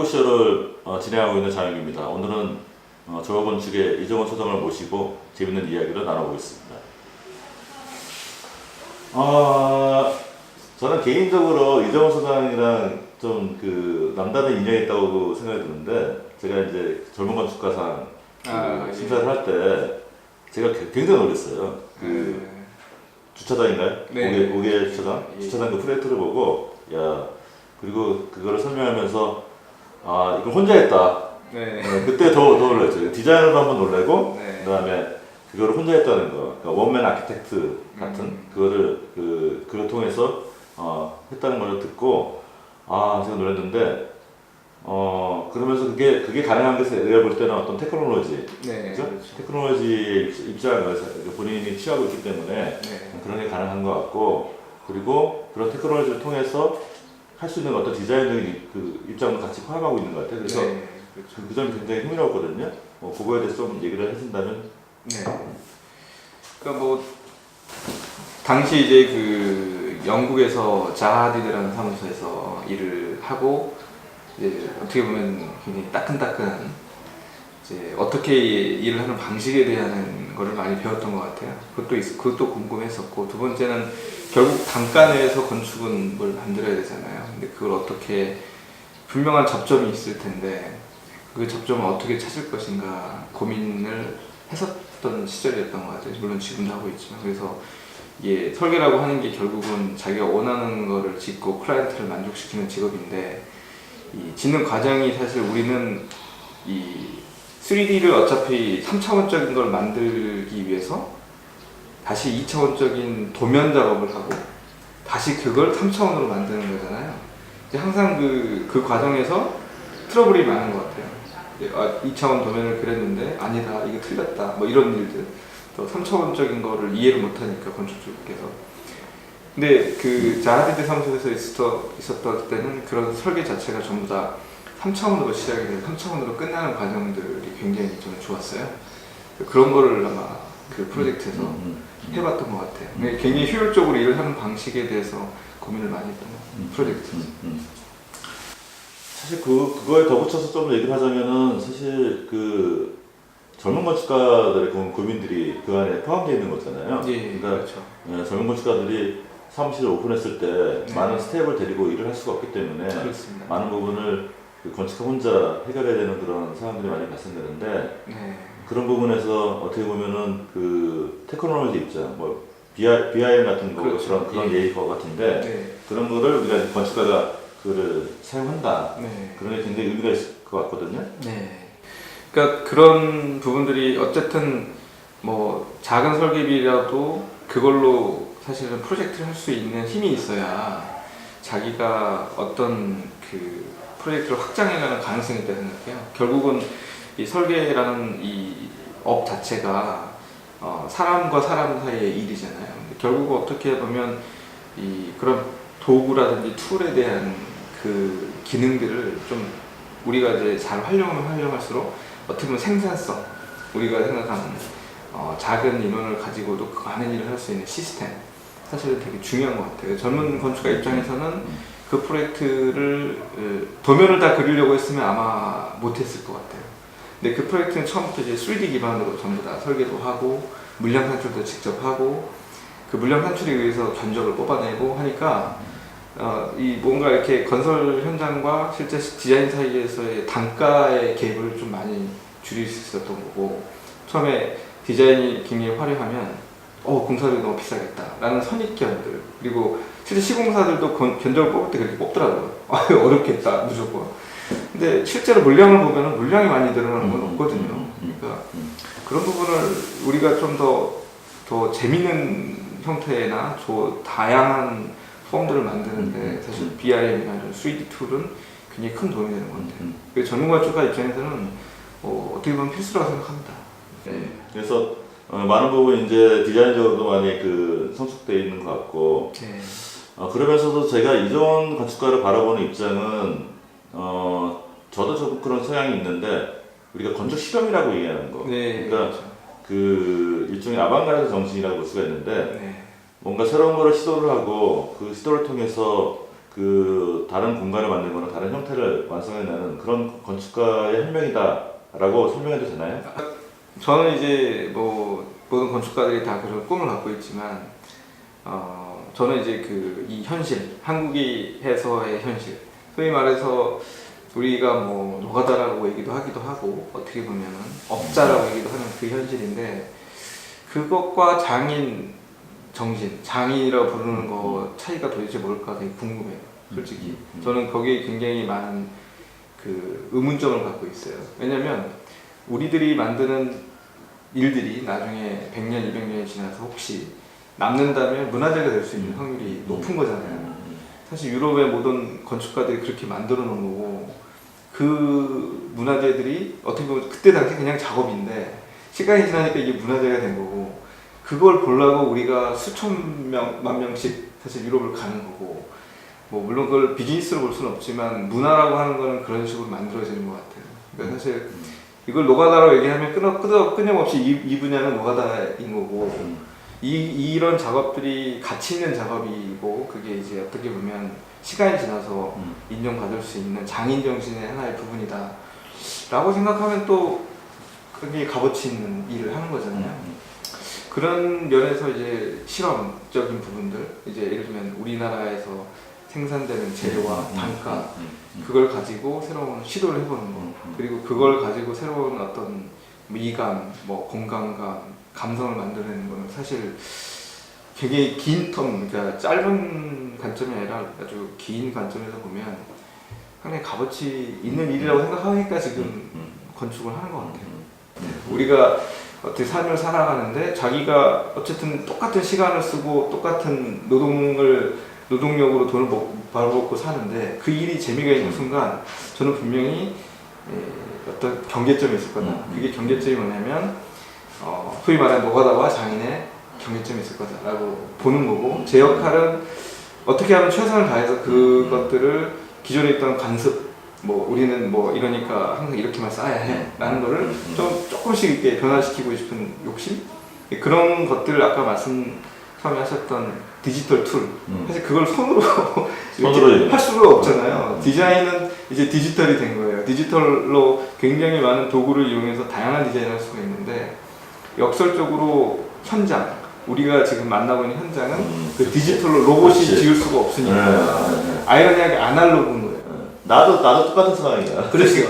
토크쇼를 어, 진행하고 있는 장혁입니다. 오늘은 어, 조합건축의 이정원 소장을 모시고 재밌는 이야기를 나눠보겠습니다. 어, 저는 개인적으로 이정원 소장이랑 좀 그 남다른 인연이 있다고 생각이 드는데 제가 이제 젊은 건축가상 그 아, 예. 심사를 할때 제가 게- 굉장히 놀랐어요. 그 주차장인가요? 네. 오개, 오개 주차장? 예. 주차장 그 프레트를 보고, 야, 그리고 그거를 설명하면서, 아, 이걸 혼자 했다. 네. 어, 그때 더, 더 놀랐죠. 디자이너도 한번 놀래고, 네. 그 다음에 그거를 혼자 했다는 거. 그러니까 원맨 아키텍트 같은, 음. 그거를, 그, 그걸 통해서, 어, 했다는 걸 듣고, 아, 제가 놀랐는데, 어, 그러면서 그게, 그게 가능한 것에 내가 볼 때는 어떤 테크놀로지, 네. 그죠? 그렇죠. 테크놀로지 입장을 본인이 취하고 있기 때문에 네. 그런 게 가능한 것 같고 그리고 그런 테크놀로지를 통해서 할 수 있는 어떤 디자인적인 그 입장도 같이 포함하고 있는 것 같아요. 그래서 네. 그렇죠. 그, 그 점이 굉장히 흥미로웠거든요. 뭐 그거에 대해서 좀 얘기를 해준다면 네. 그러니까 뭐 당시 이제 그 영국에서 자하디드라는 사무소에서 일을 하고 이제 어떻게 보면 굉장히 따끈따끈 이제 어떻게 일을 하는 방식에 대한 거를 많이 배웠던 것 같아요. 그것도 있, 그것도 궁금했었고 두 번째는 결국 단가 내에서 건축은 뭘 만들어야 되잖아요. 근데 그걸 어떻게 분명한 접점이 있을 텐데 그 접점을 어떻게 찾을 것인가 고민을 했었던 시절이었던 것 같아요. 물론 지금도 하고 있지만 그래서 이게 설계라고 하는 게 결국은 자기가 원하는 거를 짓고 클라이언트를 만족시키는 직업인데 이 짓는 과정이 사실 우리는 이 3D를 어차피 3차원적인 걸 만들기 위해서 다시 2차원적인 도면 작업을 하고 다시 그걸 3차원으로 만드는 거잖아요. 이제 항상 그, 그 과정에서 트러블이 많은 것 같아요. 아, 2차원 도면을 그렸는데 아니다 이게 틀렸다 뭐 이런 일들 또 3차원적인 거를 이해를 못하니까 건축주께서 근데 그 자하디드 사무소에서 있었, 있었던 때는 그런 설계 자체가 전부 다 3차원으로 시작이 돼서 3차원으로 끝나는 과정들이 굉장히 저는 좋았어요. 그런 거를 아마 그 프로젝트에서 음, 음, 해봤던 것 같아요. 근데 굉장히 효율적으로 일을 하는 방식에 대해서 고민을 많이 했던 것 같아요 프로젝트. 음, 음. 사실 그 그거에 덧붙여서 좀 얘기를 하자면은 사실 그 젊은 건축가들의 그 고민들이 그 안에 포함되어 있는 거잖아요. 예 그러니까 그렇죠. 예, 젊은 건축가들이 사무실을 오픈했을 때 네. 많은 스텝을 데리고 일을 할 수가 없기 때문에 그렇습니다. 많은 부분을 그 건축가 혼자 해결해야 되는 그런 상황들이 많이 발생되는데 네. 그런 부분에서 어떻게 보면은 그 테크놀로지 입장, 뭐 BI, BIM 같은 거 그렇죠. 그런 그런 예. 것 같은데 네. 그런 거를 우리가 건축가가 그를 사용한다 네. 그런 게 굉장히 의미가 있을 것 같거든요. 네. 그러니까 그런 부분들이 어쨌든 뭐 작은 설계비라도 그걸로 사실은 프로젝트를 할 수 있는 힘이 있어야 자기가 어떤 그 프로젝트를 확장해가는 가능성이 있다고 생각해요. 결국은 이 설계라는 이 업 자체가 어, 사람과 사람 사이의 일이잖아요. 결국 어떻게 보면 이 그런 도구라든지 툴에 대한 그 기능들을 좀 우리가 이제 잘 활용하면 활용할수록 어떻게 보면 생산성 우리가 생각하는 어, 작은 인원을 가지고도 그 많은 일을 할 수 있는 시스템 사실은 되게 중요한 것 같아요. 젊은 건축가 입장에서는 그 프로젝트를 어, 도면을 다 그리려고 했으면 아마 못했을 것 같아요. 근데 그 프로젝트는 처음부터 이제 3D 기반으로 전부 다 설계도 하고 물량 산출도 직접 하고 그 물량 산출에 의해서 견적을 뽑아내고 하니까 어, 이 뭔가 이렇게 건설 현장과 실제 디자인 사이에서의 단가의 갭을 좀 많이 줄일 수 있었던 거고 처음에 디자인이 굉장히 화려하면 어 공사비 너무 비싸겠다라는 선입견들 그리고 실제 시공사들도 건- 견적을 뽑을 때 그렇게 뽑더라고요 아 어렵겠다 무조건 근데 실제로 물량을 보면 물량이 많이 늘어나는 건 음, 없거든요 음, 음, 그러니까 음. 그런 부분을 우리가 좀 더 더 재밌는 형태나 저 다양한 폼들을 만드는데 음, 사실 음. BIM이나 이런 3D 툴은 굉장히 큰 도움이 되는 것 같아요. 음. 그래서 전문 건축가 입장에서는 어, 어떻게 보면 필수라고 생각합니다. 네. 그래서 어, 많은 부분 이제 디자인적으로도 많이 그 성숙되어 있는 것 같고 네. 어, 그러면서도 제가 이전 건축가를 바라보는 입장은 어, 저도 좀 그런 성향이 있는데 우리가 건축 실험이라고 얘기하는 거. 네. 그러니까 그렇죠. 그 일종의 아방가르드 정신이라고 볼 수가 있는데 네. 뭔가 새로운 거를 시도를 하고 그 시도를 통해서 그 다른 공간을 만들거나 다른 형태를 완성해내는 그런 건축가의 한 명이다라고 설명해도 되나요? 저는 이제 뭐 모든 건축가들이 다 그런 꿈을 갖고 있지만 어, 저는 이제 그 이 현실 한국이 해서의 현실. 소위 말해서 우리가 뭐 노가다라고 얘기도 하기도 하고 어떻게 보면은 업자라고 얘기도 하는 그 현실인데 그것과 장인 정신 장인이라고 부르는 거 차이가 도대체 뭘까 되게 궁금해요 솔직히. 음. 저는 거기에 굉장히 많은 그 의문점을 갖고 있어요. 왜냐면 우리들이 만드는 일들이 나중에 100년, 200년이 지나서 혹시 남는다면 문화재가 될 수 있는 확률이 높은 거잖아요. 음. 사실 유럽의 모든 건축가들이 그렇게 만들어 놓은 거고 그 문화재들이 어떻게 보면 그때 당시 그냥 작업인데 시간이 지나니까 이게 문화재가 된 거고 그걸 보려고 우리가 수천 명, 만 명씩 사실 유럽을 가는 거고 뭐 물론 그걸 비즈니스로 볼 수는 없지만 문화라고 하는 거는 그런 식으로 만들어지는 것 같아요. 그러니까 사실 이걸 노가다라고 얘기하면 끊어, 끊어, 끊임없이 이, 이 분야는 노가다인 거고 음. 이, 이런 작업들이 가치 있는 작업이고 그게 이제 어떻게 보면 시간이 지나서 음. 인정받을 수 있는 장인 정신의 하나의 부분이다 라고 생각하면 또 그게 값어치 있는 일을 하는 거잖아요 음. 그런 면에서 이제 실험적인 부분들 이제 예를 들면 우리나라에서 생산되는 재료와 음. 단가 음. 음. 그걸 가지고 새로운 시도를 해보는 거 음. 음. 그리고 그걸 가지고 새로운 어떤 미감, 뭐 공간감, 감성을 만들어내는 거는 사실 굉장히 긴 텀, 그러니까 짧은 관점이 아니라 아주 긴 관점에서 보면 상당히 값어치 있는 일이라고 생각하니까 지금 음. 건축을 하는 것 같아요. 음. 우리가 어떻게 삶을 살아가는데 자기가 어쨌든 똑같은 시간을 쓰고 똑같은 노동을 노동력으로 돈을 먹- 벌어먹고 사는데 그 일이 재미가 있는 순간 저는 분명히 에, 어떤 경계점이 있을 거다. 음. 그게 경계점이 뭐냐면 어, 소위 말하는 노가다와 장인의 경계점이 있을 거다라고 보는 거고 제 역할은 어떻게 하면 최선을 다해서 그것들을 기존에 있던 관습 뭐 우리는 뭐 이러니까 항상 이렇게만 쌓아야 해라는 거를 음. 좀 조금씩 이렇게 변화시키고 싶은 욕심 그런 것들을 아까 말씀 처음에 하셨던 디지털 툴 음. 사실 그걸 손으로 손으로 할 수가 없잖아요 음. 디자인은 이제 디지털이 된 거예요 디지털로 굉장히 많은 도구를 이용해서 다양한 디자인을 할 수가 있는데 역설적으로 현장 우리가 지금 만나고 있는 현장은 음. 그 디지털로 로봇이 그렇지. 지을 수가 없으니까 네, 네, 네. 아이러니하게 아날로그인 거예요 어. 나도 나도 똑같은 상황이야. 그러시요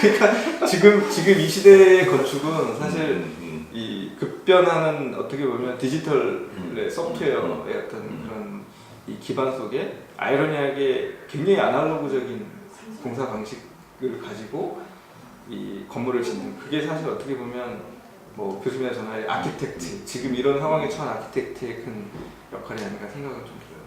그러니까 지금 지금 이 시대의 건축은 사실 음. 이 급변하는 어떻게 보면 디지털의 음. 소프트웨어의 어떤 음. 그런 이 기반 속에 아이러니하게 굉장히 아날로그적인 공사 방식을 가지고 이 건물을 짓는 그게 사실 어떻게 보면 뭐 교수님이나 전화의 아키텍트 지금 이런 상황에 처한 아키텍트의 큰 역할이 아닌가 생각은 좀 들어요.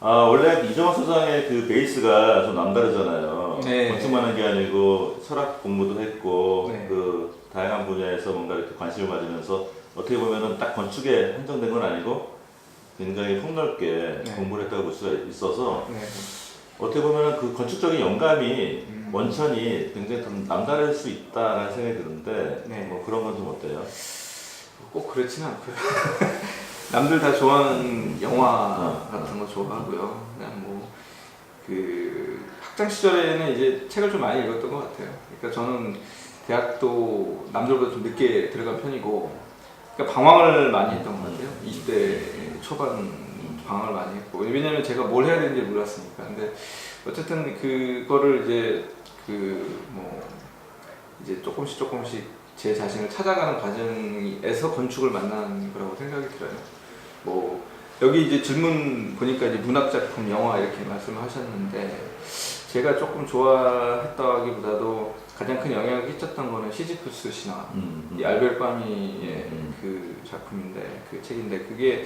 아 원래 이정학 소장의 그 베이스가 좀 남다르잖아요. 네. 건축만 한 게 아니고 철학 공부도 했고 네. 그 다양한 분야에서 뭔가 이렇게 관심을 가지면서 어떻게 보면은 딱 건축에 한정된 건 아니고 굉장히 폭넓게 네. 공부를 했다고 볼 수가 있어서 네. 어떻게 보면은 그 건축적인 영감이 음. 원천이 굉장히 좀 남다를 수 있다라는 생각이 드는데 네. 뭐 그런 건 좀 어때요? 꼭 그렇지는 않고요. 남들 다 좋아하는 영화 어. 같은 거 좋아하고요. 그냥 뭐그 학창 시절에는 이제 책을 좀 많이 읽었던 것 같아요. 그러니까 저는 대학도 남들보다 좀 늦게 들어간 편이고, 그러니까 방황을 많이 했던 것 같아요. 20대 초반 방황을 많이 했고, 왜냐면 제가 뭘 해야 되는지 몰랐으니까. 근데 어쨌든 그거를 이제 그 뭐 이제 조금씩 조금씩 제 자신을 찾아가는 과정에서 건축을 만나는 거라고 생각이 들어요. 뭐 여기 이제 질문 보니까 이제 문학 작품, 영화 이렇게 말씀하셨는데 제가 조금 좋아했다기보다도 가장 큰 영향을 끼쳤던 거는 시지프스 신화, 음, 이 알벨 파미의 음. 그 작품인데 그 책인데 그게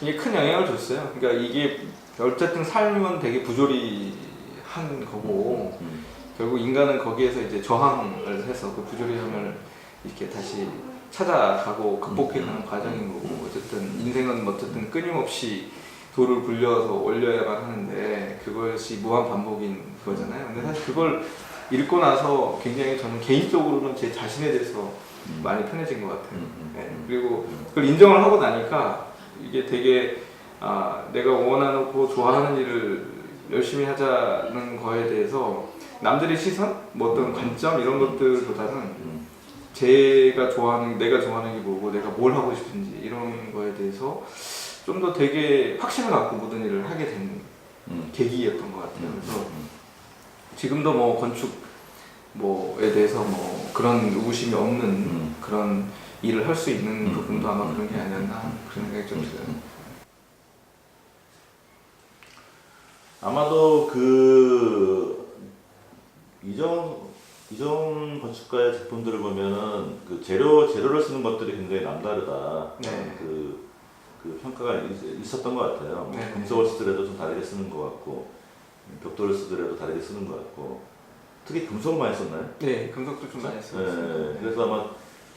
이게 큰 영향을 줬어요. 그러니까 이게 어쨌든 삶은 되게 부조리한 거고 음, 결국 인간은 거기에서 이제 저항을 해서 그 부조리함을 이렇게 다시 찾아가고 극복해가는 과정인 거고 어쨌든 인생은 어쨌든 끊임없이 돌을 굴려서 올려야만 하는데 그것이 무한 반복인 그거잖아요. 근데 사실 그걸 읽고 나서 굉장히 저는 개인적으로는 제 자신에 대해서 음. 많이 편해진 것 같아요. 음, 음, 네. 음. 그리고 그걸 인정을 하고 나니까 이게 되게 아, 내가 원하고 좋아하는 일을 열심히 하자는 거에 대해서 남들의 시선, 뭐 어떤 관점 이런 것들보다는 음. 제가 좋아하는 내가 좋아하는 게 뭐고 내가 뭘 하고 싶은지 이런 거에 대해서 좀 더 되게 확신을 갖고 모든 일을 하게 된 음. 계기였던 것 같아요. 그래서 음. 지금도 뭐 건축 뭐에 대해서 뭐 그런 의구심이 없는 음. 그런 일을 할 수 있는 음. 부분도 아마 그런 게 아니었나 그런 생각이 좀 들어요. 아마도 그 이전 이전 건축가의 제품들을 보면은 그 재료 재료를 쓰는 것들이 굉장히 남다르다. 네. 그, 그 평가가 있, 있었던 것 같아요. 뭐 네. 금속을 쓰더라도 좀 다르게 쓰는 것 같고 벽돌을 쓰더라도 다르게 쓰는 것 같고 특히 금속 많이 썼나요? 네, 금속도 좀 많이 네. 썼어요. 그래서 아마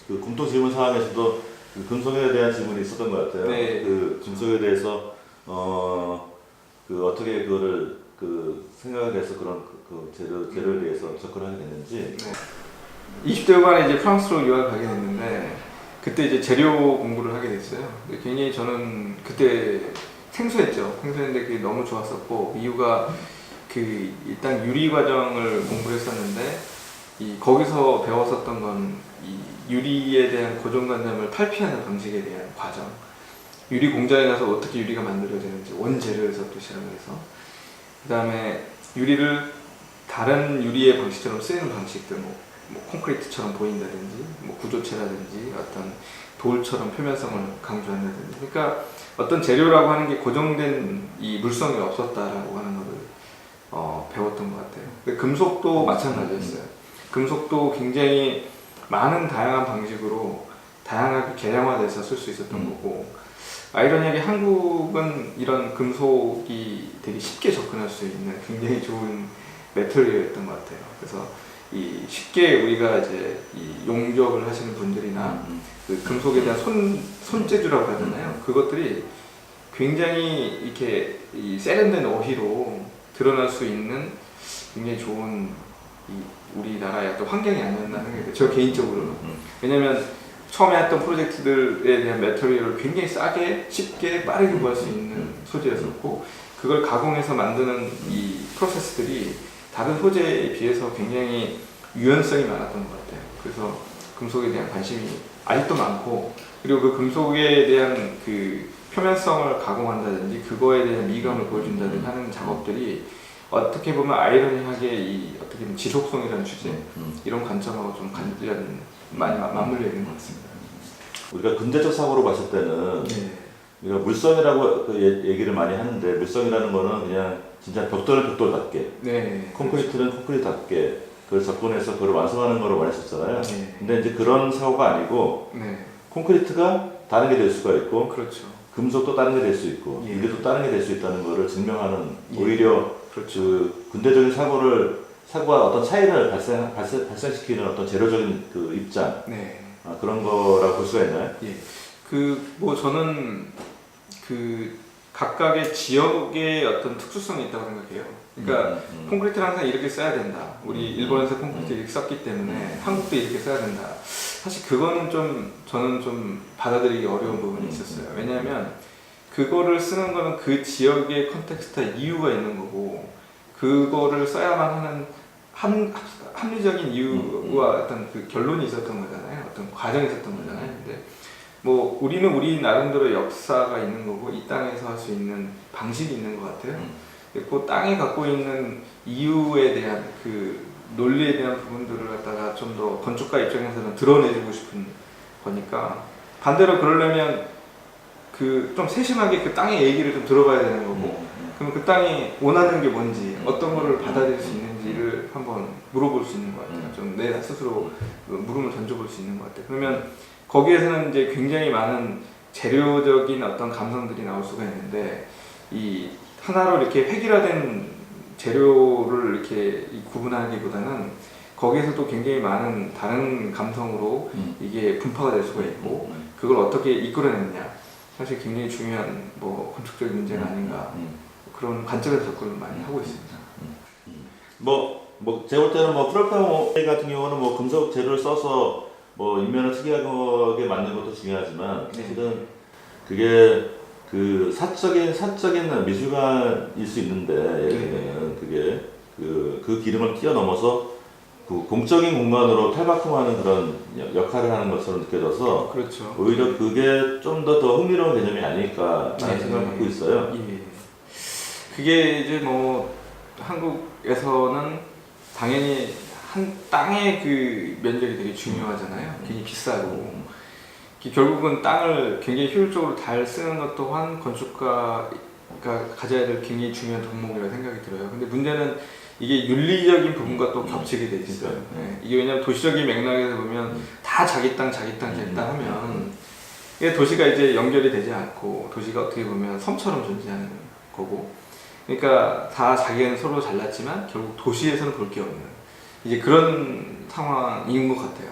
그 공통 질문 사항에서도 그 금속에 대한 질문이 있었던 것 같아요. 네. 그 금속에 대해서 어 그 어떻게 그거를 그 생각을 해서 그런 그, 그 재료 재료에 대해서 접근하게 됐는지. 네. 20대 후반에 이제 프랑스로 유학을 가게 됐는데 그때 이제 재료 공부를 하게 됐어요. 근데 굉장히 저는 그때 생소했죠. 생소했는데 그게 너무 좋았었고 이유가 그 일단 유리 과정을 공부를 했었는데 이 거기서 배웠었던 건 이 유리에 대한 고정관념을 탈피하는 방식에 대한 과정. 유리 공장에 가서 어떻게 유리가 만들어지는지 원재료에서부터 시작해서 그 다음에 유리를 다른 유리의 방식처럼 쓰이는 방식들 뭐, 뭐 콘크리트처럼 보인다든지 뭐 구조체라든지 어떤 돌처럼 표면성을 강조한다든지 그러니까 어떤 재료라고 하는 게 고정된 이 물성이 없었다라고 하는 것을 어, 배웠던 것 같아요. 금속도 마찬가지였어요. 금속도 굉장히 많은 다양한 방식으로 다양하게 개량화돼서 쓸 수 있었던 음. 거고 아이러니하게 한국은 이런 금속이 되게 쉽게 접근할 수 있는 굉장히 좋은 메터리얼이었던 것 같아요. 그래서 이 쉽게 우리가 이제 이 용접을 하시는 분들이나 음, 그 금속에 대한 손 손재주라고 하잖아요. 그것들이 굉장히 이렇게 이 세련된 어휘로 드러날 수 있는 굉장히 좋은 이 우리나라의 어떤 환경이 아니었나 생각해요. 저 개인적으로는. 음, 왜냐면 처음에 했던 프로젝트들에 대한 매터리얼을 굉장히 싸게 쉽게 빠르게 구할 수 있는 소재였었고 그걸 가공해서 만드는 이 프로세스들이 다른 소재에 비해서 굉장히 유연성이 많았던 것 같아요. 그래서 금속에 대한 관심이 아직도 많고 그리고 그 금속에 대한 그 표면성을 가공한다든지 그거에 대한 미감을 보여준다든지 하는 작업들이 어떻게 보면 아이러니하게 이 어떻게 보면 지속성이라는 주제 음. 이런 관점하고 좀 관련 많이 마- 맞물려 있는 것 같습니다. 우리가 근대적 사고로 봤을 때는 네. 우리가 물성이라고 그 얘- 얘기를 많이 하는데 물성이라는 거는 그냥 진짜 벽돌은 벽돌답게 네. 콘크리트는 콘크리트답게 그걸 접근해서 그걸 완성하는 거로 많이 썼잖아요. 네. 근데 이제 그런 사고가 아니고 네. 콘크리트가 다른 게 될 수가 있고 그렇죠. 금속도 다른 게 될 수 있고 예. 또 다른 게 될 수 있다는 거를 증명하는 예. 오히려 그렇죠. 그 근대적인 사고를 사고와 어떤 차이를 발생, 발생 발생시키는 어떤 재료적인 그 입장 네. 아, 그런 거라고 볼 수가 있나요? 예. 그 뭐 저는 그 각각의 지역의 어떤 특수성이 있다고 생각해요. 그러니까 음, 음. 콘크리트를 항상 이렇게 써야 된다. 우리 음. 일본에서 콘크리트 이렇게 썼기 때문에 한국도 이렇게 써야 된다. 사실 그거는 좀 저는 좀 받아들이기 어려운 부분이 있었어요. 왜냐하면 그거를 쓰는 거는 그 지역의 컨텍스트에 이유가 있는 거고 그거를 써야만 하는 합, 합- 합리적인 이유와 어떤 그 결론이 있었던 거잖아요. 어떤 과정이 있었던 거잖아요. 뭐 우리는 우리 나름대로 역사가 있는 거고 이 땅에서 할 수 있는 방식이 있는 것 같아요. 음. 그 땅이 갖고 있는 이유에 대한 그 논리에 대한 부분들을 갖다가 좀 더 건축가 입장에서는 드러내주고 싶은 거니까 반대로 그러려면 그 좀 세심하게 그 땅의 얘기를 좀 들어봐야 되는 거고 음, 그럼 그 땅이 원하는 게 뭔지 어떤 거를 받아들일 수 있는지를 한번 물어볼 수 있는 것 같아요. 좀 내 스스로 그 물음을 던져볼 수 있는 것 같아요. 그러면 거기에서는 이제 굉장히 많은 재료적인 어떤 감성들이 나올 수가 있는데 이 하나로 이렇게 획일화된 재료를 이렇게 이 구분하기보다는 거기에서도 굉장히 많은 다른 감성으로 음. 이게 분파가 될 수가 있고 음, 그걸 어떻게 이끌어내느냐. 사실 굉장히 중요한 뭐 건축적인 문제가 아닌가. 음. 그런 관점에서 접근을 많이 하고 있습니다. 뭐, 뭐, 제가 볼 때는 뭐, 프로펠러 같은 경우는 뭐, 금속 재료를 써서 뭐, 인면을 특이하게 만드는 것도 중요하지만, 네. 사실은 그게, 그 사적인 사적인 미술관일 수 있는데 예를 네. 들면 그게 그, 그 기름을 뛰어넘어서 그 공적인 공간으로 탈바꿈하는 그런 여- 역할을 하는 것으로 느껴져서 그렇죠. 오히려 그게 좀 더 더 흥미로운 개념이 아닐까라는 네. 생각을 갖고 있어요. 예. 그게 이제 뭐 한국에서는 당연히 한 땅의 그 면적이 되게 중요하잖아요. 굉장히 비싸고 그 결국은 땅을 굉장히 효율적으로 잘 쓰는 것 또한 건축가가 가져야 될 굉장히 중요한 덕목이라고 생각이 들어요. 근데 문제는 이게 윤리적인 부분과 또 겹치게 돼 있어요. 네. 이게 왜냐면 도시적인 맥락에서 보면 음. 다 자기 땅, 자기 땅, 자기 땅 음. 하면 이게 도시가 이제 연결이 되지 않고 도시가 어떻게 보면 섬처럼 존재하는 거고 그러니까 다 자기는 서로 잘났지만 결국 도시에서는 볼 게 없는 이제 그런 상황인 것 같아요.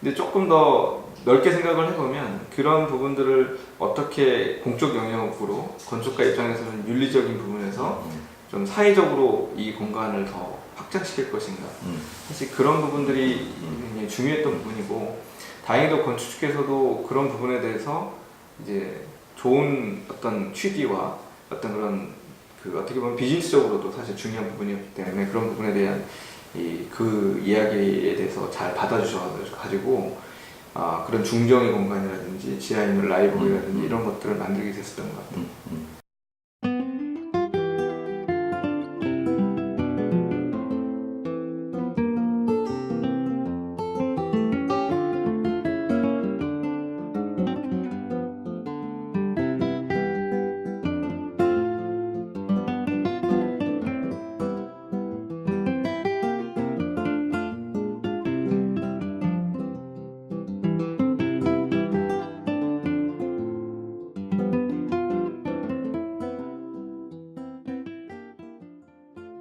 근데 조금 더 넓게 생각을 해보면 그런 부분들을 어떻게 공적 영역으로 건축가 입장에서는 윤리적인 부분에서 음, 좀 사회적으로 이 공간을 더 확장시킬 것인가. 음, 사실 그런 부분들이 굉장히 중요했던 부분이고 다행히도 건축 측에서도 그런 부분에 대해서 이제 좋은 어떤 취지와 어떤 그런 그 어떻게 보면 비즈니스적으로도 사실 중요한 부분이었기 때문에 그런 부분에 대한 이 그 이야기에 대해서 잘 받아주셔가지고 아 그런 중정의 공간이라든지 지하에 있는 라이브러리라든지 이런 것들을 만들게 됐었던 것 같아요. 음, 음.